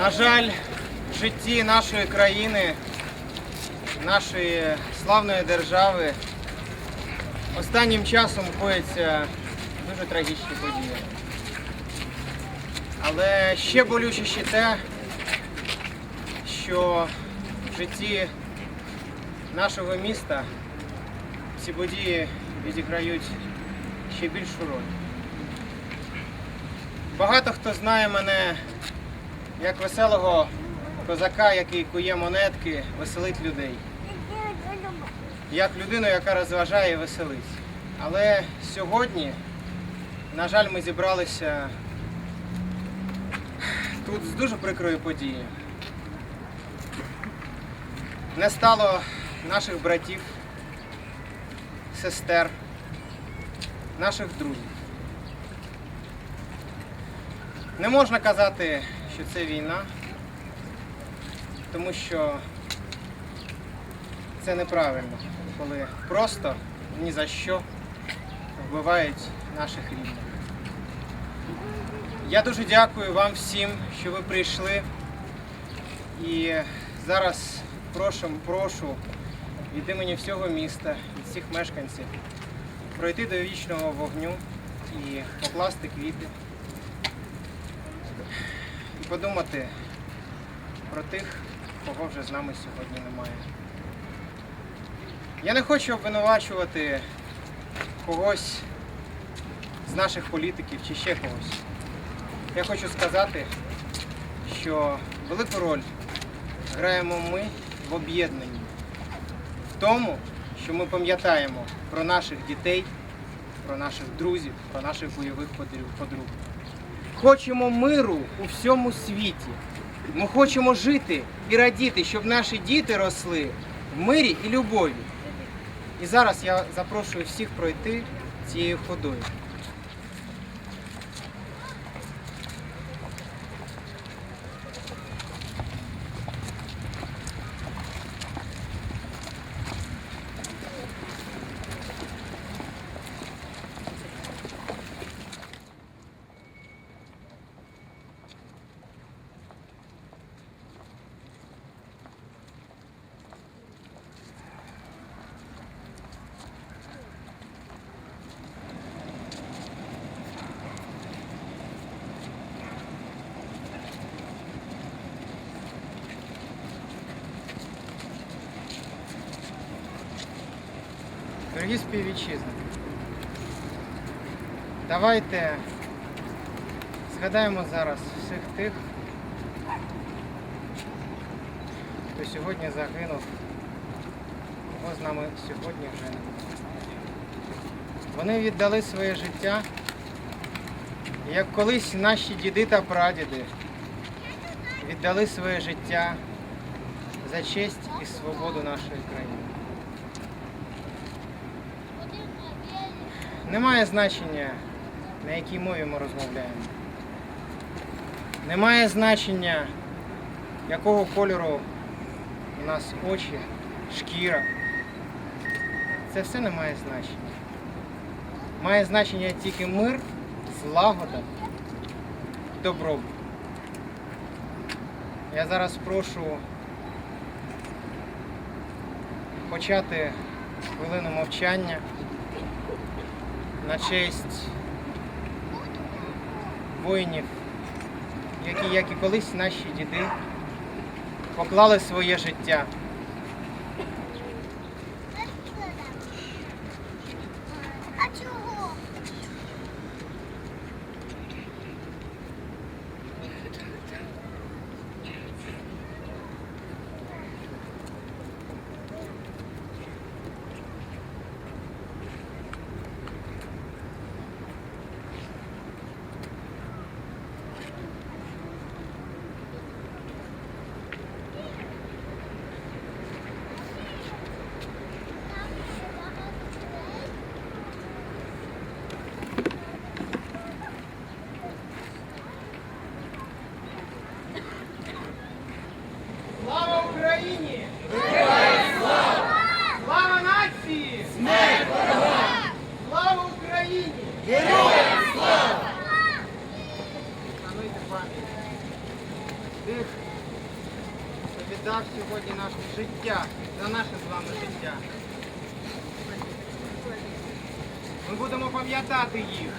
На жаль, в житті нашої країни, нашої славної держави останнім часом кояться дуже трагічні події. Але ще болючіше те, що в житті нашого міста ці події відіграють ще більшу роль. Багато хто знає мене як веселого козака, який кує монетки, веселить людей. Як людину, яка розважає і веселить. Але сьогодні, на жаль, ми зібралися тут з дуже прикрою подією. Не стало наших братів, сестер, наших друзів. Не можна казати, що це війна, тому що це неправильно, коли просто ні за що вбивають наших рідних. Я дуже дякую вам всім, що ви прийшли. І зараз прошу, прошу від імені всього міста, від всіх мешканців пройти до вічного вогню і покласти квіти подумати про тих, кого вже з нами сьогодні немає. Я не хочу обвинувачувати когось з наших політиків чи ще когось. Я хочу сказати, що велику роль граємо ми в об'єднанні, в тому, що ми пам'ятаємо про наших дітей, про наших друзів, про наших бойових подруг. Хочемо миру у всьому світі. Ми хочемо жити і радіти, щоб наші діти росли в мирі і любові. І зараз я запрошую всіх пройти цією ходою. Дорогі співвітчизники, давайте згадаємо зараз всіх тих, хто сьогодні загинув, кого з нами сьогодні вже немає. Вони віддали своє життя, як колись наші діди та прадіди віддали своє життя за честь і свободу нашої країни. Немає значення, на якій мові ми розмовляємо. Немає значення, якого кольору у нас очі, шкіра. Це все не має значення. Має значення тільки мир, злагода, добробут. Я зараз прошу почати хвилину мовчання на честь воїнів, які, як і колись наші діди, поклали своє життя. Україні! Героям слава! Слава нації! Смерть ворогам! Слава Україні! Героям слава! Шануйте пам'ять тих, хто віддав сьогодні наше життя, за наше з вами життя. Ми будемо пам'ятати їх.